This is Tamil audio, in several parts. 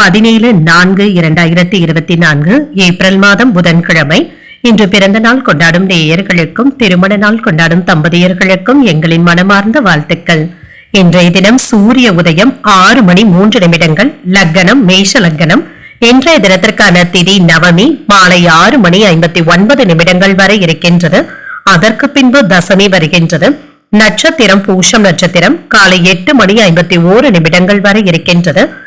பதினேழு நான்கு இரண்டாயிரத்தி இருபத்தி நான்கு ஏப்ரல் மாதம் புதன்கிழமை. இன்று பிறந்த நாள் கொண்டாடும் நேயர்களுக்கும் திருமண நாள் கொண்டாடும் தம்பதியர்களுக்கும் எங்களின் மனமார்ந்த வாழ்த்துக்கள். இன்றைய தினம் சூரிய உதயம் ஆறு மணி மூன்று நிமிடங்கள். லக்கணம் மேஷ லக்கணம் இன்றைய தினத்திற்கான திதி நவமி மாலை ஆறு மணி ஐம்பத்தி ஒன்பது நிமிடங்கள் வரை இருக்கின்றது. அதற்கு பின்பு தசமி வருகின்றது. நட்சத்திரம் பூஷம் நட்சத்திரம். காலை எட்டு மணி ஐம்பத்தி ஓரு நிமிடங்கள் வரை இருக்கின்றது.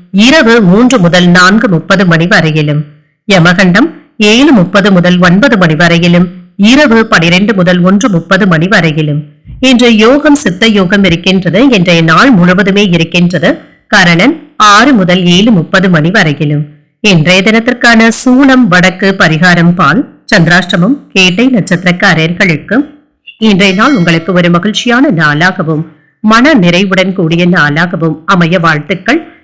இரவு மூன்று முதல் நான்கு முப்பது மணி வரையிலும் யமகண்டம் ஏழு முப்பது முதல் ஒன்பது மணி வரையிலும் இரவு பனிரெண்டு முதல் ஒன்று முப்பது மணி வரையிலும். இன்று யோகம் சித்த யோகம் இருக்கின்றது இன்றைய நாள் முழுவதுமே இருக்கின்றது கரணன் ஆறு முதல் ஏழு முப்பது மணி வரையிலும். இன்றைய தினத்திற்கான சூனம் வடக்கு பரிகாரம் பால் சந்திராஷ்டமம் கேட்டை நட்சத்திரக்காரர்களுக்கு இன்றைய நாள் உங்களுக்கு ஒரு மகிழ்ச்சியான நாளாகவும் மன நிறைவுடன் கூடிய நாளாகவும் அமைய வாழ்த்துக்கள்.